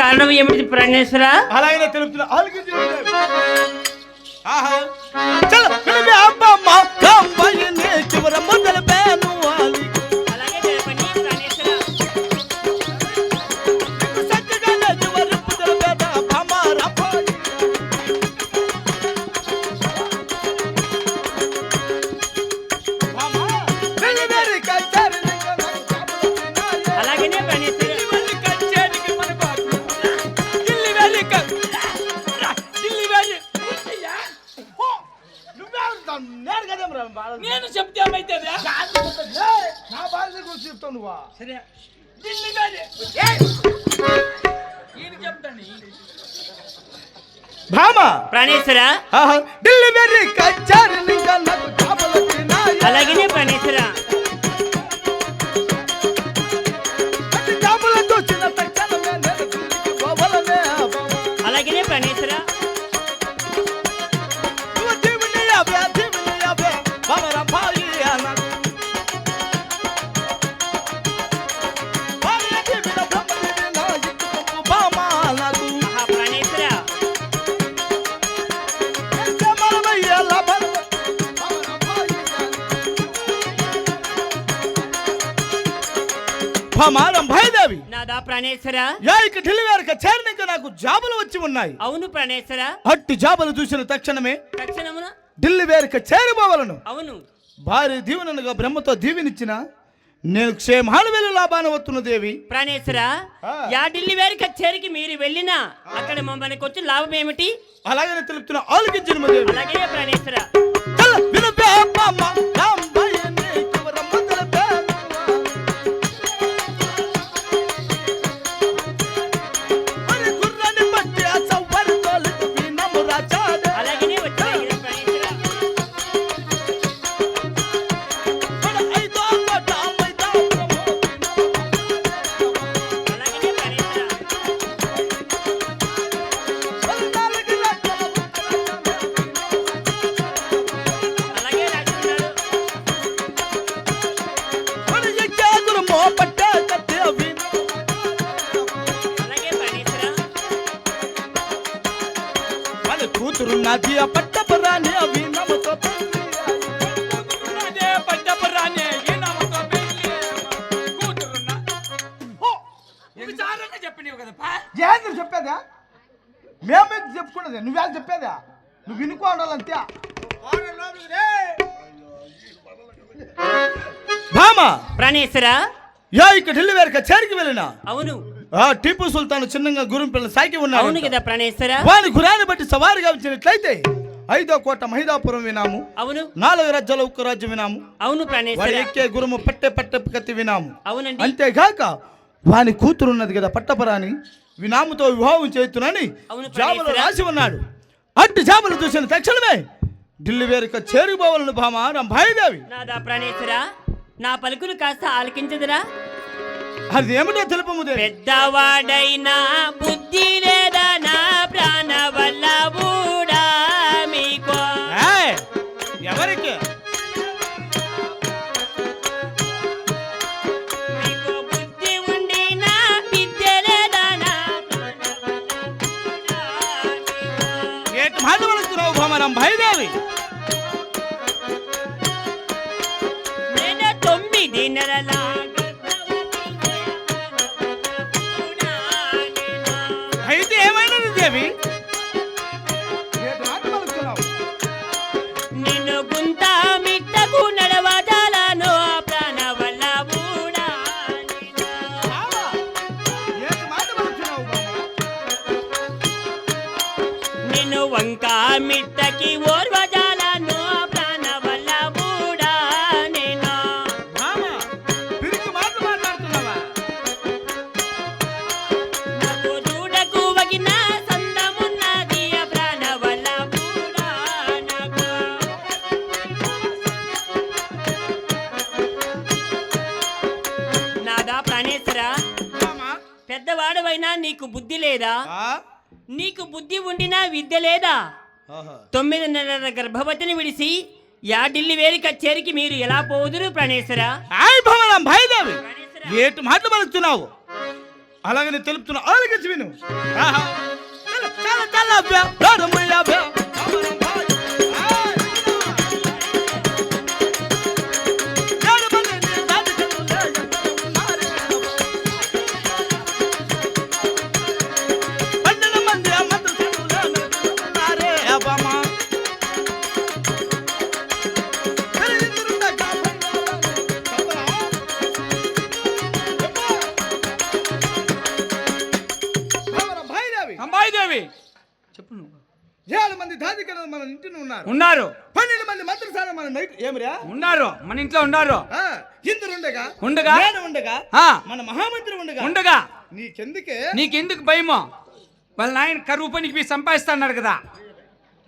కారణం ఏమిటి ప్రాణేశ్వర? అలాగనే తెలుపుతున్నా ఆహా. చల. నా భార్య గురించి చెప్తావు నువ్వా సరే. ఢిల్లీ వెళ్ళి ఈయన చెప్తాను. భామ! ప్రాణేశ్వర? ఆహా, ఢిల్లీ వెళ్ళి అలాగనే ప్రాణేశ్వర? భమారం భయదేవి. నాదా ప్రాణేశ్వర? యాయిక ఢిల్లీ వరకు చేరినాక నాకు జాబులు వచ్చి ఉన్నాయి. అవును ప్రాణేశ్వర. అట్టి జాబులు చూసిన తక్షణమే తక్షణమున? ఢిల్లీ వేరుక చేరిపోవలను అవును. భార్య దీవెనగా బ్రహ్మతో దీవెనిచ్చిన నేను క్షేమాలు వెళ్ళి లాభాన్ని వస్తున్న దేవి. ప్రాణేశ్వర. యా ఢిల్లీ వారి కచేరికి మీరు వెళ్ళినా అక్కడ మమ్మల్ని వచ్చి లాభం ఏమిటి? అలాగనే తెలుపుతున్న ఆలోచించిన అలాగే ప్రాణేశ్వర. వినుపే రాంబయ్యని ఏంది చెప్పేదా? మేమే చెప్పుకున్నది. నువ్వే చెప్పేదా? నువ్వు వినుకోవాలంతే భామ! ప్రాణేశ్వర యా ఇక ఢిల్లీ వేరక చేరికి వెళ్ళిన. అవును. ఆ టిప్పు సుల్తాన్ చిన్నగా గురం పిల్ల సాకి అవును ఉన్నాడు కదా ప్రాణేశ్వర. వాని గురాన్ని బట్టి సవారిగా వచ్చినట్లయితే ఐదో కోట మహిదాపురం వినాము. అవును. నాలుగు రాజ్యాల ఉక్కు రాజ్యం వినాము. అవును ప్రాణేశ్వర. ఎక్కే గురుము పట్టె పట్టె కత్తి వినాము. అవునండి. అంతేగాక వాని కూతురు ఉన్నది కదా పట్టపరాని వినాముతో వివాహం చేస్తునని అవును, జాబులు. రాసి ఉన్నాడు. అట్టి జాబులు చూసిన తక్షణమే ఢిల్లీ వేరుక చేరుకోవాలని భామ నాదా ప్రాణేశ్వర నా పలుకులు కాస్త ఆలకించదురా. అది ఏమిటో తెలుపము దేవి పెద్దవాడైనా బుద్ధి లేదా నా ప్రాణ వల్ల మీకు? ఎవరికి? మీకు బుద్ధి ఉండి నా విద్య వంక మిట్టకి ఓర్వజాలను ప్రాణ వల్ల బూడా నేను? నాకు చూడకు వగిన సందమున్నది ప్రాణ వల్ల నాకు? నాదా ప్రాణేశ్వర పెద్దవాడవైనా నీకు బుద్ధి లేదా? నీకు బుద్ధి ఉండినా విద్య లేదా. తొమ్మిది నెలల గర్భవతిని విడిసి యా ఢిల్లీ వేరి కచేరికి మీరు ఎలా పోదురు ప్రాణేశ్వర? భవనం భయదేవి! ఏటి మాటలు పలుకుతున్నావు? అలాగనే తెలుపుతున్నా ఆలకించి విను. ఆహా. చల, చల, మంది దాదికలు మన ఇంటిని ఉన్నారు. ఉన్నారు. పన్నెండు మంది మంత్రసాల మన నైట్ ఏమిరా? ఉన్నారు. మన ఇంట్లో ఉన్నారు. ఆ, ఇంద్రుడు ఉండగా ఉండగా? నేను ఉండగా ఆ. మన మహామంత్రి ఉండగా. ఉండగా. నీకెందుకే? నీకెందుకు భయమో? వాళ్ళ నాయన కరువు పనికి పోయి సంపాదిస్తా అన్నాడు కదా.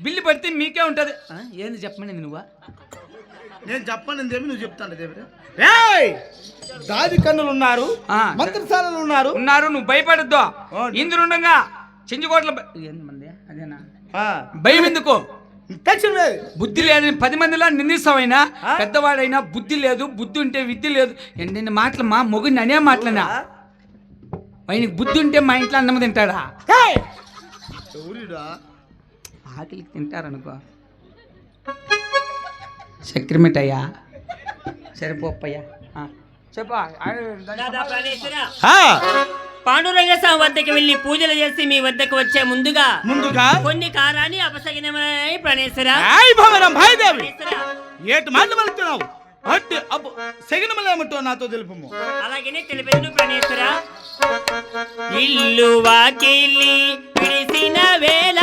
బిల్లు పడితే మీకే ఉంటది. ఏంది చెప్పమని నువ్వా? నేను చెప్పను ఏమి? నువ్వు చెప్తాను ఏయ్! దాది కన్నులు ఉన్నారు ఆ. మంత్రసాలలు ఉన్నారు. ఉన్నారు నువ్వు భయపడద్దు. ఇంద్రుండగా చెంచుకోట్ల బ- ఏంది మంది అదేనా ఆ, భయం ఎందుకు లేదు బుద్ధి లేదని పది మందిలో నిందిస్తావైనా? ఆ? పెద్దవాడైనా బుద్ధి లేదు బుద్ధి ఉంటే విద్య లేదు. ఎన్ని మాటలు మా మొగుడిని అనే మాటలనా? ఆయనకి బుద్ధి ఉంటే మా ఇంట్లో అన్నం తింటాడా? ఆకలికి తింటారనుకో. చక్రమిటయ్యా సరే పోప్పయ్యా చెప్పా పాండురంగ స్వామి వద్దకు వెళ్ళి పూజలు చేసి మీ వద్దకు వచ్చే ముందుగా ముందుగా? కొన్ని కారాన్ని అపసగినమై ప్రణేశ్వర. భవనం భాయిదేవి ఏటు మాటలు పలుకుతున్నావు? అట్టి సెగనమలేమటో నాతో తెలుపము అలాగనే తెలిపేది ప్రణేశ్వర. ఇల్లు వాకిలి విడిసిన వేళ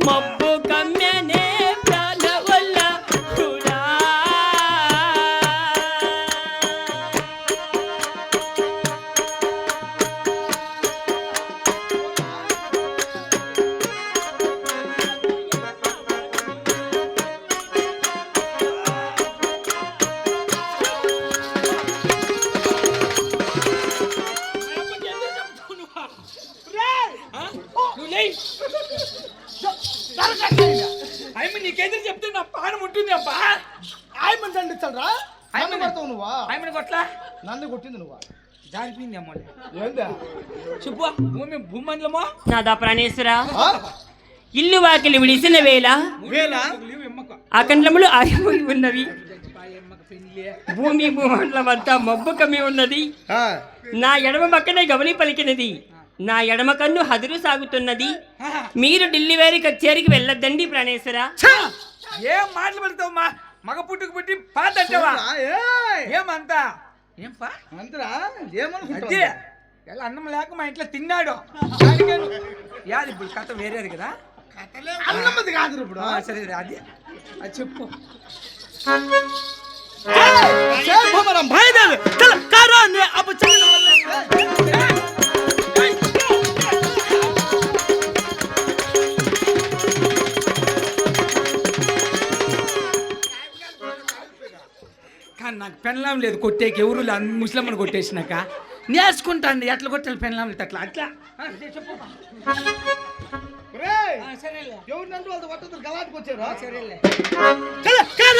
భూమండలమే అయ్యమ్మ నీకెదురు చెప్తే నా పానం ఉంటుంది అబ్బా. ఆయమని దండించాలరా ఆయమని- కొడతావు నువ్వా? ఆయమ్మని కొట్లా? నన్ను కొట్టింది నువ్వా? జారిపోయింది అమ్మ ఏందా? చెప్పు భూమి భూమండలమో? నాదా ప్రాణేశ్వర? ఇల్లు వాకిలి విడిసిన వేళ అఖండములు ఆరిపోయి ఉన్నవి. భూమి భూమండలం అంతా మబ్బు కమ్మి ఉన్నది. నా ఎడమ పక్కనే గమని పలికినది. నా ఎడమ కన్ను హదురు సాగుతున్నది. మీరు ఢిల్లీ వారి కచేరికి వెళ్ళొద్దండి ప్రాణేశ్వర. ఏం మాటలు పెడతావు మా మగ పుట్టుకు పుట్టి పాత ఏమంతా ఏం పా అంతరా? ఏమనుకుంటే ఎలా అన్నం లేక మా ఇంట్లో తిన్నాడు. యాది ఇప్పుడు కథ వేరేది కదా? అన్నమది కాదు ఇప్పుడు. సరే అది. అది చెప్పు. భయదాలు కరాన్ని అప్పుడు నాకు పెన్లాం లేదు కొట్టేకి. ఎవరు ముస్లింని కొట్టేసినాక. నేర్చుకుంటాను ఎట్లా కొట్టాలి పెన్లాం లేదు అట్లా? అట్లా? ఆ, చెప్పు. రే ఆ, సరేలే. ఎవరినంటే వాళ్ళతో కొట్టదు గలాటుకు వచ్చారు? సరేలే.